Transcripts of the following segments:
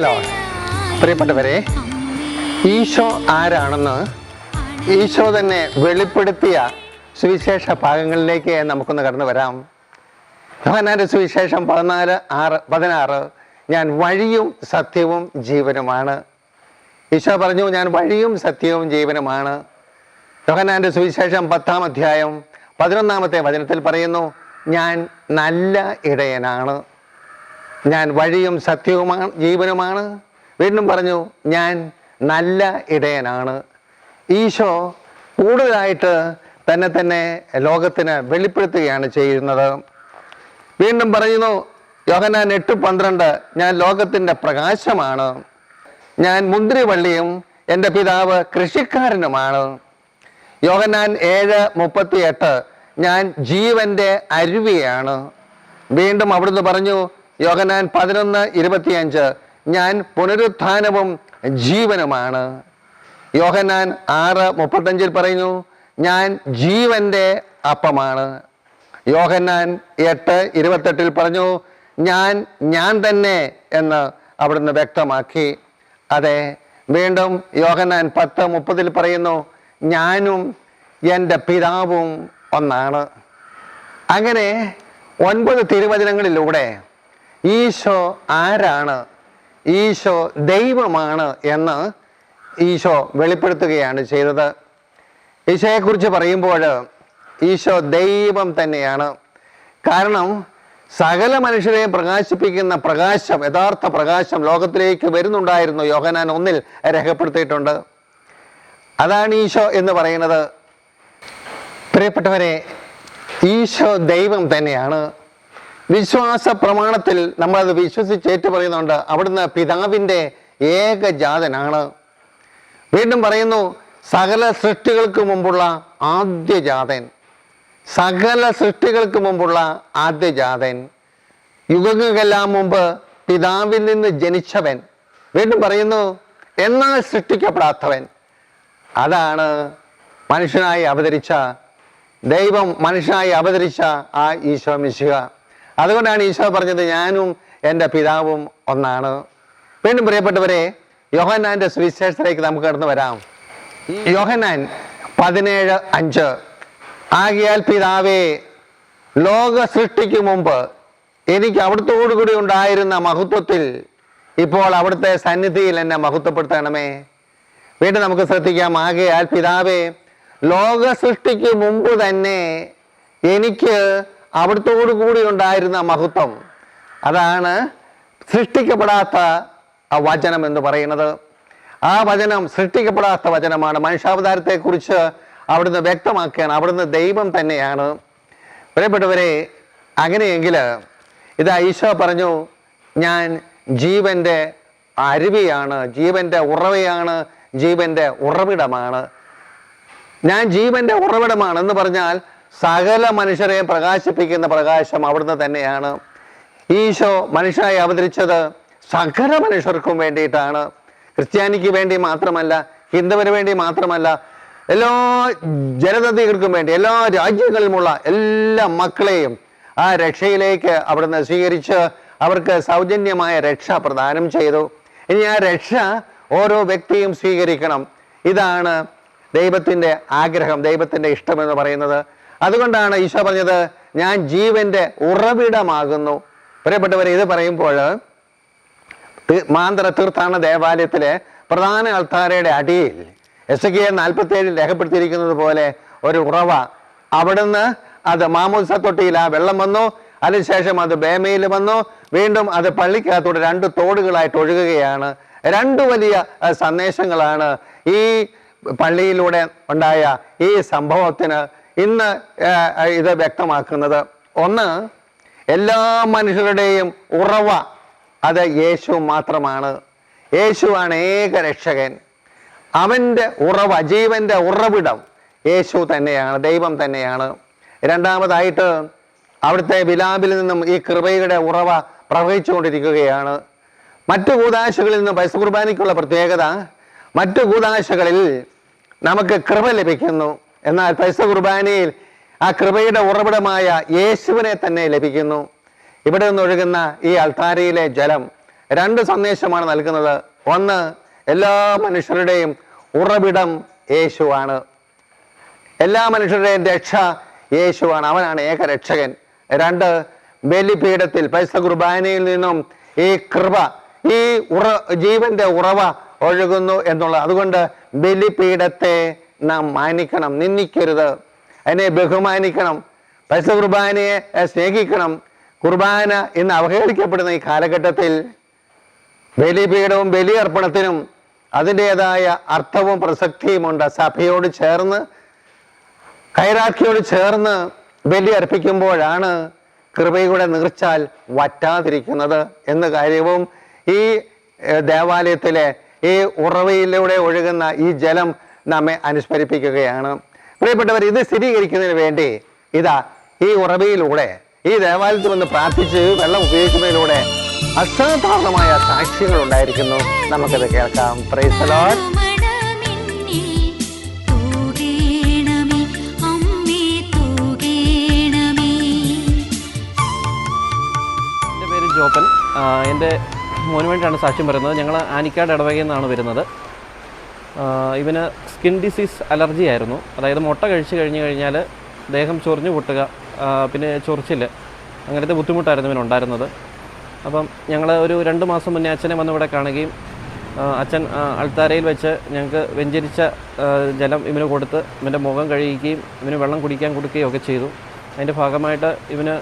ക്രൈസ്തലോ പ്രിയപ്പെട്ടവരെ ഈശോ ആരാണെന്ന് ഈശോ തന്നെ വെളിപ്പെടുത്തിയ സുവിശേഷ ഭാഗങ്ങളിലേക്ക് നമുക്കൊന്ന് കടന്നു വരാം. യോഹന്നാന്റെ സുവിശേഷം പതിനാല് ആറ് പതിനാറ്. ഞാൻ വഴിയും സത്യവും ജീവനുമാണ്. ഈശോ പറഞ്ഞു ഞാൻ വഴിയും സത്യവും ജീവനുമാണ്. യോഹന്നാന്റെ സുവിശേഷം പത്താം അധ്യായം പതിനൊന്നാമത്തെ വചനത്തിൽ പറയുന്നു ഞാൻ നല്ല ഇടയനാണ്. ഞാൻ വഴിയും സത്യവുമാണ് ജീവനുമാണ്. വീണ്ടും പറഞ്ഞു ഞാൻ നല്ല ഇടയനാണ്. ഈശോ കൂടുതലായിട്ട് തന്നെ തന്നെ ലോകത്തിന് വെളിപ്പെടുത്തുകയാണ് ചെയ്യുന്നത്. വീണ്ടും പറയുന്നു യോഹനാൻ എട്ട് പന്ത്രണ്ട് ഞാൻ ലോകത്തിന്റെ പ്രകാശമാണ്. ഞാൻ മുന്തിരിവള്ളിയും എന്റെ പിതാവ് കൃഷിക്കാരനുമാണ്. യോഹനാൻ ഏഴ് മുപ്പത്തി എട്ട് ഞാൻ ജീവന്റെ അരുവിയാണ്. വീണ്ടും അവിടുന്ന് പറഞ്ഞു യോഹന്നാൻ പതിനൊന്ന് ഇരുപത്തിയഞ്ച്. ഞാൻ പുനരുത്ഥാനവും ജീവനുമാണ്. യോഹന്നാൻ ആറ് മുപ്പത്തഞ്ചിൽ പറയുന്നു ഞാൻ ജീവന്റെ അപ്പമാണ്. യോഹന്നാൻ എട്ട് ഇരുപത്തെട്ടിൽ പറഞ്ഞു ഞാൻ ഞാൻ തന്നെ എന്ന് അവിടുന്ന് വ്യക്തമാക്കി. അതെ വീണ്ടും യോഹന്നാൻ പത്ത് മുപ്പതിൽ പറയുന്നു ഞാനും എന്റെ പിതാവും ഒന്നാണ്. അങ്ങനെ ഒൻപത് തിരുവചനങ്ങളിലൂടെ ഈശോ ആരാണ്? ഈശോ ദൈവമാണ് എന്ന് ഈശോ വെളിപ്പെടുത്തുകയാണ് ചെയ്തത്. ഈശോയെക്കുറിച്ച് പറയുമ്പോൾ ഈശോ ദൈവം തന്നെയാണ്. കാരണം സകല മനുഷ്യരെ പ്രകാശിപ്പിക്കുന്ന പ്രകാശം യഥാർത്ഥ പ്രകാശം ലോകത്തിലേക്ക് വരുന്നുണ്ടായിരുന്നു. യോഹനാൻ ഒന്നിൽ രേഖപ്പെടുത്തിയിട്ടുണ്ട്. അതാണ് ഈശോ എന്ന് പറയുന്നത്. പ്രിയപ്പെട്ടവരെ ഈശോ ദൈവം തന്നെയാണ്. വിശ്വാസ പ്രമാണത്തിൽ നമ്മളത് വിശ്വസിച്ച് ഏറ്റു പറയുന്നുണ്ട് അവിടുന്ന് പിതാവിന്റെ ഏകജാതനാണ് വീണ്ടും പറയുന്നു സകല സൃഷ്ടികൾക്ക് മുമ്പുള്ള ആദ്യജാതൻ സകല സൃഷ്ടികൾക്ക് മുമ്പുള്ള ആദ്യജാതൻ യുഗങ്ങൾക്കെല്ലാം മുമ്പ് പിതാവിൽ നിന്ന് ജനിച്ചവൻ. വീണ്ടും പറയുന്നു എന്നാൽ സൃഷ്ടിക്കപ്പെടാത്തവൻ. അതാണ് മനുഷ്യനായി അവതരിച്ച ദൈവം മനുഷ്യനായി അവതരിച്ച ആ ഈശോ മിശിക അതുകൊണ്ടാണ് ഈശോ പറഞ്ഞത് ഞാനും എന്റെ പിതാവും ഒന്നാണ്. വീണ്ടും പ്രിയപ്പെട്ടവരെ യോഹന്നാന്റെ സുവിശേഷത്തിലേക്ക് നമുക്ക് കടന്നു വരാം. യോഹന്നാൻ പതിനേഴ് അഞ്ച്. ആകിയാൽ പിതാവേ ലോക സൃഷ്ടിക്ക് മുമ്പ് എനിക്ക് അവിടുത്തോടു കൂടി ഉണ്ടായിരുന്ന മഹത്വത്തിൽ ഇപ്പോൾ അവിടുത്തെ സന്നിധിയിൽ എന്നെ മഹത്വപ്പെടുത്തണമേ. വീണ്ടും നമുക്ക് ശ്രദ്ധിക്കാം ആകയാൽ പിതാവേ ലോക സൃഷ്ടിക്ക് മുമ്പ് തന്നെ എനിക്ക് അവിടുത്തോടു കൂടി ഉണ്ടായിരുന്ന മഹത്വം. അതാണ് സൃഷ്ടിക്കപ്പെടാത്ത ആ വചനം എന്ന് പറയുന്നത്. ആ വചനം സൃഷ്ടിക്കപ്പെടാത്ത വചനമാണ്. മനുഷ്യാവതാരത്തെക്കുറിച്ച് അവിടുന്ന് വ്യക്തമാക്കുകയാണ് അവിടുന്ന് ദൈവം തന്നെയാണ്. പ്രിയപ്പെട്ടവരെ അങ്ങനെയെങ്കിൽ ഇത് ഈശോ പറഞ്ഞു ഞാൻ ജീവന്റെ അരുവിയാണ്. ജീവന്റെ ഉറവയാണ്. ജീവന്റെ ഉറവിടമാണ്. ഞാൻ ജീവന്റെ ഉറവിടമാണ് എന്ന് പറഞ്ഞാൽ സകല മനുഷ്യരെയും പ്രകാശിപ്പിക്കുന്ന പ്രകാശം അവിടുന്ന് തന്നെയാണ്. ഈശോ മനുഷ്യനായി അവതരിച്ചത് സകല മനുഷ്യർക്കും വേണ്ടിയിട്ടാണ്. ക്രിസ്ത്യാനിക്ക് വേണ്ടി മാത്രമല്ല ഹിന്ദുവിന് വേണ്ടി മാത്രമല്ല എല്ലാ ജനതകൾക്കും വേണ്ടി എല്ലാ രാജ്യങ്ങളിലുമുള്ള എല്ലാ മക്കളെയും ആ രക്ഷയിലേക്ക് അവിടുന്ന് സ്വീകരിച്ച് അവർക്ക് സൗജന്യമായ രക്ഷ പ്രദാനം ചെയ്തു. ഇനി ആ രക്ഷ ഓരോ വ്യക്തിയും സ്വീകരിക്കണം. ഇതാണ് ദൈവത്തിന്റെ ആഗ്രഹം ദൈവത്തിന്റെ ഇഷ്ടമെന്ന് പറയുന്നത്. അതുകൊണ്ടാണ് ഈശോ പറഞ്ഞത് ഞാൻ ജീവന്റെ ഉറവിടമാകുന്നു. പ്രിയപ്പെട്ടവരെ ഇത് പറയുമ്പോൾ മാന്തര തീർത്ഥാടന ദേവാലയത്തിലെ പ്രധാന അൾത്താരയുടെ അടിയിൽ എസ് കെ നാൽപ്പത്തി ഏഴിൽ രേഖപ്പെടുത്തിയിരിക്കുന്നത് പോലെ ഒരു ഉറവ അവിടുന്ന് അത് മാമോസ തൊട്ടിയിൽ ആ വെള്ളം വന്നു. അതിനുശേഷം അത് ബേമയിൽ വന്നു. വീണ്ടും അത് പള്ളിക്കകത്തൂടെ രണ്ട് തോടുകളായിട്ട് ഒഴുകുകയാണ്. രണ്ട് വലിയ സന്ദേശങ്ങളാണ് ഈ പള്ളിയിലൂടെ ഉണ്ടായ ഈ സംഭവത്തിന് ഇന്ന് ഇത് വ്യക്തമാക്കുന്നത്. ഒന്ന് എല്ലാ മനുഷ്യരുടെയും ഉറവ അത് യേശു മാത്രമാണ്. യേശുവാണ് ഏക രക്ഷകൻ. അവന്റെ ഉറവ ജീവന്റെ ഉറവിടം യേശു തന്നെയാണ് ദൈവം തന്നെയാണ്. രണ്ടാമതായിട്ട് അവിടുത്തെ വിലാപിൽ നിന്നും ഈ കൃപയുടെ ഉറവ പ്രവഹിച്ചുകൊണ്ടിരിക്കുകയാണ്. മറ്റു കൂതാശകളിൽ നിന്ന് പൈസ കുർബാനയ്ക്കുള്ള പ്രത്യേകത മറ്റു കൂതാശകളിൽ നമുക്ക് കൃപ ലഭിക്കുന്നു. എന്നാൽ പൈസ കുർബാനയിൽ ആ കൃപയുടെ ഉറവിടമായ യേശുവിനെ തന്നെ ലഭിക്കുന്നു. ഇവിടെ നിന്നൊഴുകുന്ന ഈ അൾത്താരയിലെ ജലം രണ്ട് സന്ദേശമാണ് നൽകുന്നത്. ഒന്ന് എല്ലാ മനുഷ്യരുടെയും ഉറവിടം യേശുവാണ്. എല്ലാ മനുഷ്യരുടെയും രക്ഷ യേശുവാണ്. അവനാണ് ഏക രക്ഷകൻ. രണ്ട് ബലിപീഠത്തിൽ പൈസ കുർബാനയിൽ നിന്നും ഈ കൃപ ഈ ഉറ ജീവന്റെ ഉറവ ഒഴുകുന്നു എന്നുള്ളത്. അതുകൊണ്ട് ബലിപീഠത്തെ നാം മാനിക്കണം നിന്ദിക്കരുത്. അതിനെ ബഹുമാനിക്കണം. പൈസ കുർബാനയെ സ്നേഹിക്കണം. കുർബാന ഇന്ന് അവഹേളിക്കപ്പെടുന്ന ഈ കാലഘട്ടത്തിൽ ബലിപീഠവും ബലിയർപ്പണത്തിനും അതിന്റെതായ അർത്ഥവും പ്രസക്തിയുമുണ്ട് സഭയോട് ചേർന്ന് കൈരാക്കിയോട് ചേർന്ന് ബലി അർപ്പിക്കുമ്പോഴാണ് കൃപയുടെ നീർച്ചാൽ വറ്റാതിരിക്കുന്നത് എന്ന കാര്യവും ഈ ദേവാലയത്തിലെ ഈ ഉറവയിലൂടെ ഒഴുകുന്ന ഈ ജലം നമ്മെ അനുസ്മരിപ്പിക്കുകയാണ്. പ്രിയപ്പെട്ടവർ ഇത് സ്ഥിരീകരിക്കുന്നതിന് വേണ്ടി ഇതാ ഈ ഉറവയിലൂടെ ഈ ദേവാലയത്തിൽ വന്ന് പ്രാർത്ഥിച്ച് വെള്ളം ഉപയോഗിക്കുന്നതിലൂടെ അസാധാരണമായ സാക്ഷ്യങ്ങൾ ഉണ്ടായിരിക്കുന്നു നമുക്കത് കേൾക്കാം. പ്രൈസ് ലോഡ് മണമിന്നി തൂകേണമേ അമ്മേ തൂകേണമേ എന്റെ പേര് ജോപ്പൻ. എന്റെ മോന് വേണ്ടിയാണ് സാക്ഷ്യം പറയുന്നത്. ഞങ്ങൾ ആനിക്കാട് ഇടവകയിൽ നിന്നാണ് വരുന്നത്. ഇവന് സ്കിൻ ഡിസീസ് അലർജി ആയിരുന്നു അതായത് മുട്ട കഴിച്ച് കഴിഞ്ഞ് കഴിഞ്ഞാൽ ദേഹം ചൊറിഞ്ഞു പൊട്ടുക പിന്നെ ചൊറിച്ചിൽ അങ്ങനത്തെ ബുദ്ധിമുട്ടായിരുന്നു ഇവനുണ്ടായിരുന്നത് അപ്പം ഞങ്ങൾ ഒരു രണ്ട് മാസം മുന്നേ അച്ഛനെ വന്ന് ഇവിടെ കാണുകയും അച്ഛൻ അൾത്താരയിൽ വെച്ച് ഞങ്ങൾക്ക് വെഞ്ചരിച്ച ജലം ഇവന് കൊടുത്ത് ഇവന്റെ മുഖം കഴുകുകയും ഇവന് വെള്ളം കുടിക്കാൻ കൊടുക്കുകയും ഒക്കെ ചെയ്തു. അതിന്റെ ഭാഗമായിട്ട് ഇവന്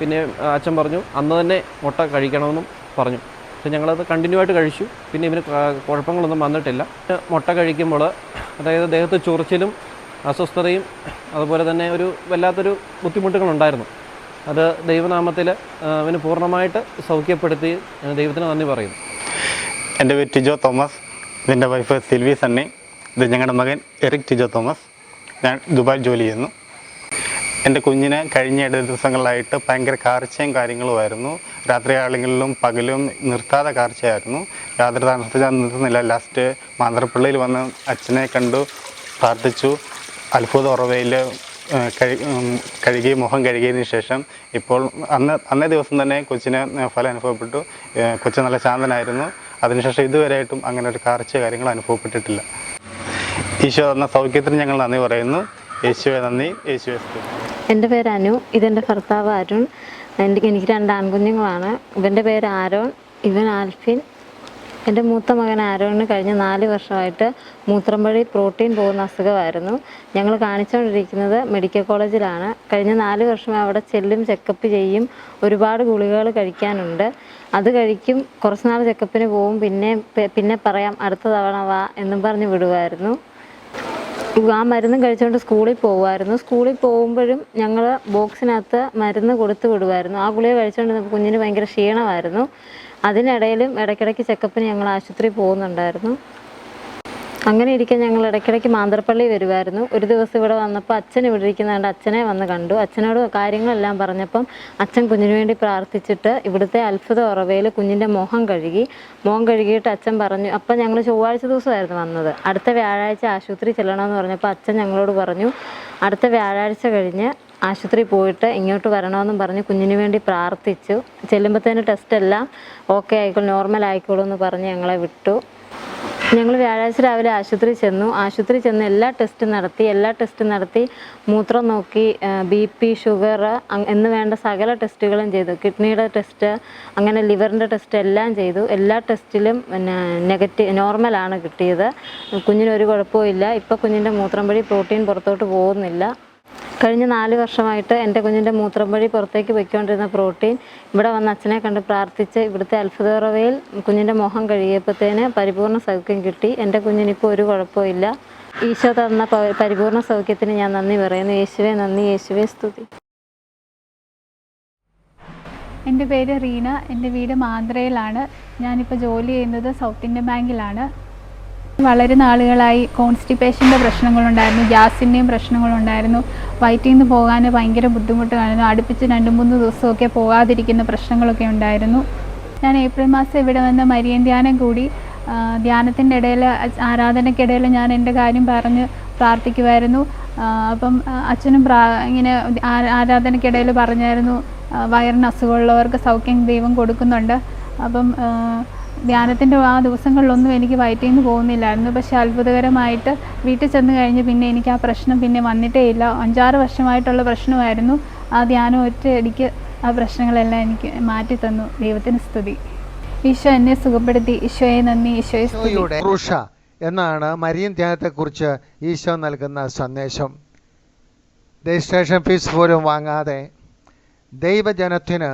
പിന്നെ അച്ഛൻ പറഞ്ഞു അന്ന് തന്നെ മുട്ട കഴിക്കണമെന്നും പറഞ്ഞു. പക്ഷെ ഞങ്ങളത് കണ്ടിന്യൂ ആയിട്ട് കഴിച്ചു. പിന്നെ ഇവന് കുഴപ്പങ്ങളൊന്നും വന്നിട്ടില്ല. മുട്ട കഴിക്കുമ്പോൾ അതായത് ദേഹത്ത് ചൊറിച്ചിലും അസ്വസ്ഥതയും അതുപോലെ തന്നെ ഒരു വല്ലാത്തൊരു ബുദ്ധിമുട്ടുകളുണ്ടായിരുന്നു. അത് ദൈവനാമത്തിൽ അവന് പൂർണമായിട്ട് സൗഖ്യപ്പെടുത്തി ദൈവത്തിന് നന്ദി പറയുന്നു. എന്റെ പേര് ടിജോ തോമസ്. ഇതിന്റെ വൈഫ് സിൽവി സണ്ണി. ഇത് ഞങ്ങളുടെ മകൻ എറിക് ടിജോ തോമസ്. ഞാൻ ദുബായ് ജോലി ചെയ്യുന്നു. എന്റെ കുഞ്ഞിന് കഴിഞ്ഞ ഇട ദിവസങ്ങളിലായിട്ട് ഭയങ്കര കാർച്ചയും കാര്യങ്ങളുമായിരുന്നു. രാത്രികാലങ്ങളിലും പകലും നിർത്താതെ കാർച്ചയായിരുന്നു. യാതൊരു താമസിച്ചാൽ നിർത്തുന്നില്ല. ലാസ്റ്റ് മാന്ത്രപ്പള്ളിയിൽ വന്ന് അച്ഛനെ കണ്ടു പ്രാർത്ഥിച്ചു. അത്ഭുത ഉറവയിൽ കഴുകി മുഖം കഴുകിയതിന് ശേഷം ഇപ്പോൾ അന്ന് അന്നേ ദിവസം തന്നെ കൊച്ചിന് ഫലം അനുഭവപ്പെട്ടു. കൊച്ചു നല്ല ശാന്തനായിരുന്നു. അതിനുശേഷം ഇതുവരെയായിട്ടും അങ്ങനെ ഒരു കാർച്ച കാര്യങ്ങൾ അനുഭവപ്പെട്ടിട്ടില്ല. ഈശോ എന്ന സൗഖ്യത്തിന് ഞങ്ങൾ നന്ദി പറയുന്നു. യേശുവെ നന്ദി. യേശുവെ സ്തുതി. എന്റെ പേര് അനു. ഇതെന്റെ ഭർത്താവ് അരുൺ. എന്റെ എനിക്ക് രണ്ട് ആൺകുഞ്ഞുങ്ങളാണ്. ഇവന്റെ പേര് ആരോൺ. ഇവൻ ആൽഫിൻ. എന്റെ മൂത്ത മകൻ ആരോണിന് കഴിഞ്ഞ നാല് വർഷമായിട്ട് മൂത്രം വഴി പ്രോട്ടീൻ പോകുന്ന അസുഖമായിരുന്നു. ഞങ്ങൾ കാണിച്ചുകൊണ്ടിരിക്കുന്നത് മെഡിക്കൽ കോളേജിലാണ്. കഴിഞ്ഞ നാല് വർഷമായി അവിടെ ചെല്ലും ചെക്കപ്പ് ചെയ്യും ഒരുപാട് ഗുളികകൾ കഴിക്കാനുണ്ട്. അത് കഴിക്കും കുറച്ച് നാൾ ചെക്കപ്പിന് പോവും പിന്നെ പിന്നെ പറയാം അടുത്ത തവണ വാ എന്നും പറഞ്ഞ് വിടുമായിരുന്നു. ആ മരുന്ന് കഴിച്ചുകൊണ്ട് സ്കൂളിൽ പോകുമായിരുന്നു സ്കൂളിൽ പോകുമ്പോഴും ഞങ്ങൾ ബോക്സിനകത്ത് മരുന്ന് കൊടുത്തു വിടുമായിരുന്നു ആ ഗുളിക കഴിച്ചുകൊണ്ട് കുഞ്ഞിന് ഭയങ്കര ക്ഷീണമായിരുന്നു. അതിനിടയിലും ഇടയ്ക്കിടയ്ക്ക് ചെക്കപ്പിന് ഞങ്ങൾ ആശുപത്രിയിൽ പോകുന്നുണ്ടായിരുന്നു. അങ്ങനെ ഇരിക്കെ ഞങ്ങൾ ഇടയ്ക്കിടയ്ക്ക് മാന്തർപ്പള്ളി വരുമായിരുന്നു ഒരു ദിവസം ഇവിടെ വന്നപ്പോൾ അച്ഛൻ ഇവിടെ ഇരിക്കുന്നതുകൊണ്ട് അച്ഛനെ വന്ന് കണ്ടു. അച്ഛനോട് കാര്യങ്ങളെല്ലാം പറഞ്ഞപ്പം അച്ഛൻ കുഞ്ഞിനു വേണ്ടി പ്രാർത്ഥിച്ചിട്ട് ഇവിടുത്തെ അത്ഭുത ഉറവയിൽ കുഞ്ഞിന്റെ മുഖം കഴുകി. മുഖം കഴുകിയിട്ട് അച്ഛൻ പറഞ്ഞു അപ്പം ഞങ്ങൾ ചൊവ്വാഴ്ച ദിവസമായിരുന്നു വന്നത്. അടുത്ത വ്യാഴാഴ്ച ആശുപത്രി ചെല്ലണമെന്ന് പറഞ്ഞപ്പോൾ അച്ഛൻ ഞങ്ങളോട് പറഞ്ഞു അടുത്ത വ്യാഴാഴ്ച കഴിഞ്ഞ് ആശുപത്രി പോയിട്ട് ഇങ്ങോട്ട് വരണമെന്നും പറഞ്ഞ് കുഞ്ഞിന് വേണ്ടി പ്രാർത്ഥിച്ചു. ചെല്ലുമ്പോഴത്തേന് ടെസ്റ്റ് എല്ലാം ഓക്കെ ആയിക്കോളും നോർമൽ ആയിക്കോളൂ എന്ന് പറഞ്ഞ് ഞങ്ങളെ വിട്ടു. ഞങ്ങൾ വ്യാഴാഴ്ച രാവിലെ ആശുപത്രി ചെന്നു. ആശുപത്രി ചെന്ന് എല്ലാ ടെസ്റ്റും നടത്തി എല്ലാ ടെസ്റ്റും നടത്തി മൂത്രം നോക്കി ബി പി ഷുഗർ എന്ന് വേണ്ട സകല ടെസ്റ്റുകളും ചെയ്തു. കിഡ്നിയുടെ ടെസ്റ്റ് അങ്ങനെ ലിവറിന്റെ ടെസ്റ്റ് എല്ലാം ചെയ്തു. എല്ലാ ടെസ്റ്റിലും പിന്നെ നെഗറ്റീവ് നോർമലാണ് കിട്ടിയത്. കുഞ്ഞിനൊരു കുഴപ്പവും ഇല്ല. ഇപ്പോൾ കുഞ്ഞിന്റെ മൂത്രം വഴി പ്രോട്ടീൻ പുറത്തോട്ട് പോകുന്നില്ല. കഴിഞ്ഞ നാല് വർഷമായിട്ട് എന്റെ കുഞ്ഞിന്റെ മൂത്രം വഴി പുറത്തേക്ക് പൊയ്ക്കൊണ്ടിരുന്ന പ്രോട്ടീൻ ഇവിടെ വന്ന് അച്ഛനെ കണ്ട് പ്രാർത്ഥിച്ച് ഇവിടുത്തെ അത്ഭുതറവയിൽ കുഞ്ഞിന്റെ മുഖം കഴുകിയപ്പോഴത്തേന് പരിപൂർണ സൗഖ്യം കിട്ടി. എന്റെ കുഞ്ഞിനിപ്പോൾ ഒരു കുഴപ്പമില്ല ഈശോ തന്ന പരിപൂർണ സൗഖ്യത്തിന് ഞാൻ നന്ദി പറയുന്നു. യേശുവെ നന്ദി. യേശുവെ സ്തുതി. എന്റെ പേര് റീന. എന്റെ വീട് മാന്ത്രയിലാണ്. ഞാനിപ്പോൾ ജോലി ചെയ്യുന്നത് സൗത്ത് ഇന്ത്യൻ ബാങ്കിലാണ്. വളരെ നാളുകളായി കോൺസ്റ്റിപ്പേഷന്റെ പ്രശ്നങ്ങളുണ്ടായിരുന്നു ഗ്യാസിന്റെയും പ്രശ്നങ്ങളുണ്ടായിരുന്നു. വയറ്റിൽ നിന്ന് പോകാൻ ഭയങ്കര ബുദ്ധിമുട്ടായിരുന്നു അടുപ്പിച്ച് രണ്ട് മൂന്ന് ദിവസമൊക്കെ പോകാതിരിക്കുന്ന പ്രശ്നങ്ങളൊക്കെ ഉണ്ടായിരുന്നു. ഞാൻ ഏപ്രിൽ മാസം ഇവിടെ വന്ന മരിയൻ ധ്യാനം കൂടി ധ്യാനത്തിന്റെ ഇടയിൽ ആരാധനയ്ക്കിടയിൽ ഞാൻ എന്റെ കാര്യം പറഞ്ഞ് പ്രാർത്ഥിക്കുമായിരുന്നു. അപ്പം അച്ഛനും പ്രാ ഇങ്ങനെ ആരാധനയ്ക്കിടയിൽ പറഞ്ഞായിരുന്നു വയറിന് അസുഖമുള്ളവർക്ക് സൗഖ്യം ദൈവം കൊടുക്കുന്നുണ്ട്. അപ്പം ധ്യാനത്തിന്റെ ആ ദിവസങ്ങളിലൊന്നും എനിക്ക് വയറ്റിൽ നിന്ന് പോകുന്നില്ലായിരുന്നു. പക്ഷെ അത്ഭുതകരമായിട്ട് വീട്ടിൽ ചെന്ന് കഴിഞ്ഞ് പിന്നെ എനിക്ക് ആ പ്രശ്നം പിന്നെ വന്നിട്ടേ ഇല്ല. അഞ്ചാറ് വർഷമായിട്ടുള്ള പ്രശ്നമായിരുന്നു. ആ ധ്യാനം ഒറ്റയടിക്ക് ആ പ്രശ്നങ്ങളെല്ലാം എനിക്ക് മാറ്റി തന്നു ദൈവത്തിന് സ്തുതി. ഈശോ എന്നെ സുഖപ്പെടുത്തി. ഈശോയെ നന്ദി. ഈശോയുടെ എന്നാണ് മരിയൻ ധ്യാനത്തെക്കുറിച്ച് ഈശോ നൽകുന്ന സന്ദേശം. രജിസ്ട്രേഷൻ ഫീസ് പോലും വാങ്ങാതെ ദൈവജനത്തിന്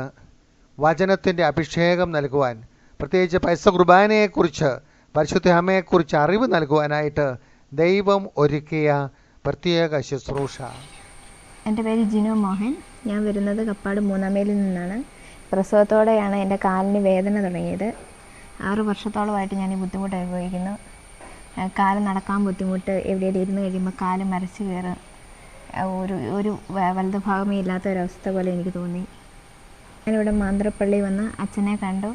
വചനത്തിന്റെ അഭിഷേകം നൽകുവാൻ പ്രത്യേകിച്ച് പൈസ കുർബാനയെക്കുറിച്ച് പരിശുദ്ധ അമ്മയെക്കുറിച്ച് അറിവ് നൽകുവാനായിട്ട് ദൈവം ഒരുക്കിയ പ്രത്യേക ശുശ്രൂഷ. എന്റെ പേര് ജിനു മോഹൻ. ഞാൻ വരുന്നത് കപ്പാട് മൂന്നാമേലിൽ നിന്നാണ്. പ്രസവത്തോടെയാണ് എന്റെ കാലിന് വേദന തുടങ്ങിയത്. ആറ് വർഷത്തോളമായിട്ട് ഞാൻ ഈ ബുദ്ധിമുട്ട് അനുഭവിക്കുന്നു. കാൽ നടക്കാൻ ബുദ്ധിമുട്ട് എവിടെയെങ്കിലും ഇരുന്ന് കഴിയുമ്പോൾ കാൽ മരച്ചു കയറും ഒരു ഒരു വലുത് ഭാഗമേ ഇല്ലാത്ത ഒരവസ്ഥ പോലെ എനിക്ക് തോന്നി. ഞാനിവിടെ മാന്ത്രപ്പള്ളി വന്ന് അച്ഛനെ കണ്ടു.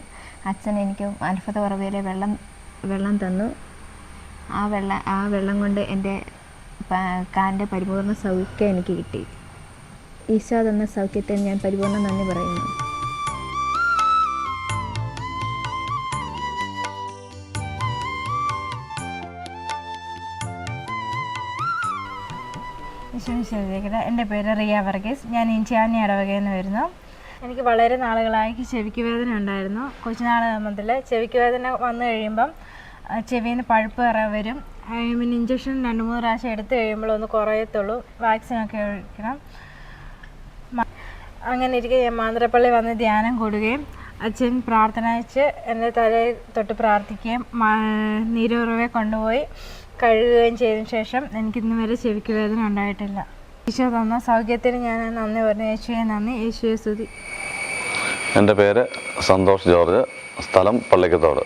അച്ഛൻ എനിക്ക് അത്ഭുത കുറവേറെ വെള്ളം വെള്ളം തന്നു. ആ വെള്ളം ആ വെള്ളം കൊണ്ട് എന്റെ കാലിന്റെ പരിപൂർണ സൗഖ്യം എനിക്ക് കിട്ടി. ഈശോ തന്ന സൗഖ്യത്തിന് ഞാൻ പരിപൂർണ നന്ദി പറയുന്നു. എന്റെ പേര് റിയ വർഗീസ്. ഞാൻ ഇൻഷ്യാനി അടവകയിൽ നിന്ന് വരുന്നു. എനിക്ക് വളരെ നാളുകളായി ചെവിക്ക് വേദന ഉണ്ടായിരുന്നു. കൊച്ചുനാൾ മുതൽ ചെവിക്ക് വേദന വന്നു കഴിയുമ്പം ചെവിയിൽ നിന്ന് പഴുപ്പ് വരും. പിന്നെ ഇഞ്ചക്ഷൻ രണ്ട് മൂന്ന് പ്രാവശ്യം എടുത്തു കഴിയുമ്പോഴൊന്ന് കുറയത്തുള്ളൂ. വാക്സിനൊക്കെ ഒഴിക്കണം. അങ്ങനെ ഇരിക്കെ ഞാൻ മാന്ത്രപ്പള്ളി വന്ന് ധ്യാനം കൂടുകയും അച്ഛൻ പ്രാർത്ഥന വെച്ച് എന്റെ തലയിൽ തൊട്ട് പ്രാർത്ഥിക്കുകയും നീരുറവെ കൊണ്ടുപോയി കഴുകുകയും ചെയ്തതിന് ശേഷം എനിക്ക് ഇന്ന് വരെ ചെവിക്ക് വേദന ഉണ്ടായിട്ടില്ല. ഈശോ തന്ന സൗഖ്യത്തിന് ഞാൻ നന്ദി പറഞ്ഞു. യേശുവെ നന്ദി. യേശുവെ സ്തുതി. എന്റെ പേര് സന്തോഷ് ജോർജ്. സ്ഥലം പള്ളിക്കത്തോട്.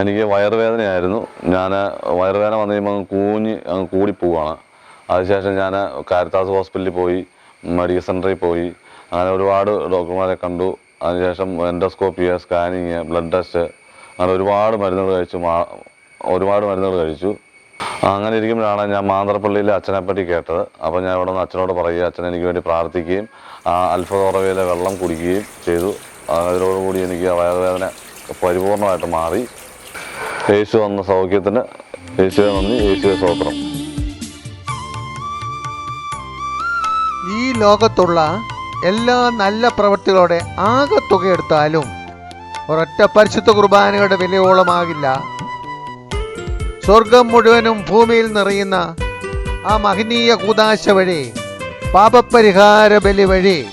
എനിക്ക് വയറുവേദനയായിരുന്നു. ഞാൻ വയറുവേദന വന്നു കഴിയുമ്പോൾ കൂഞ്ഞ് അങ്ങ് കൂടിപ്പോവാണ് അതിനുശേഷം ഞാൻ കാരിത്താസ് ഹോസ്പിറ്റലിൽ പോയി മെഡിക്കൽ സെന്ററിൽ പോയി. അങ്ങനെ ഒരുപാട് ഡോക്ടർമാരെ കണ്ടു. അതിനുശേഷം എൻഡോസ്കോപ്പിയ സ്കാനിങ് ബ്ലഡ് ടെസ്റ്റ് അങ്ങനെ ഒരുപാട് മരുന്നുകൾ കഴിച്ചു. ഒരുപാട് മരുന്നുകൾ കഴിച്ചു. അങ്ങനെ ഇരിക്കുമ്പോഴാണ് ഞാൻ മാന്ത്രപ്പള്ളിയിലെ അച്ഛനെപ്പറ്റി കേട്ടത്. അപ്പോൾ ഞാൻ ഇവിടെ നിന്ന് അച്ഛനോട് പറയുക അച്ഛൻ എനിക്ക് വേണ്ടി പ്രാർത്ഥിക്കുകയും ആ അൽഫോറവയിലെ വെള്ളം കുടിക്കുകയും ചെയ്തു. അതിനോടുകൂടി എനിക്ക് ആ വയറുവേദന പരിപൂർണമായിട്ട് മാറി. യേശു വന്ന സൗഖ്യത്തിന് യേശുവെ നന്ദി യേശുവെ സ്വോത്രം ഈ ലോകത്തുള്ള എല്ലാ നല്ല പ്രവൃത്തികളോടെ ആകെ തുക എടുത്താലും ഒരൊറ്റ പരിശുദ്ധ കുർബാനയുടെ വിലയോളമാകില്ല. സ്വർഗം മുഴുവനും ഭൂമിയിൽ നിറയുന്ന ആ മഹനീയ കൂതാശ വഴി പാപപരിഹാര ബലി വഴി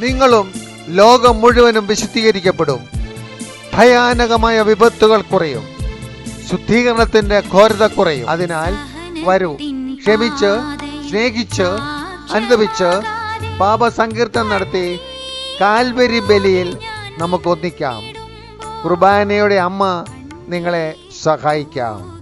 നിങ്ങളും ലോകം മുഴുവനും വിശുദ്ധീകരിക്കപ്പെടും. ഭയാനകമായ വിപത്തുകൾ കുറയും. ശുദ്ധീകരണത്തിന്റെ ഘോരത കുറയും. അതിനാൽ വരൂ. ക്ഷമിച്ച് സ്നേഹിച്ച് അനുദപിച്ച് പാപസങ്കീർത്തം നടത്തി കാൽവരി ബലിയിൽ നമുക്ക് ഒന്നിക്കാം. കുർബാനയുടെ അമ്മ നിങ്ങളെ സഹായിക്കാം.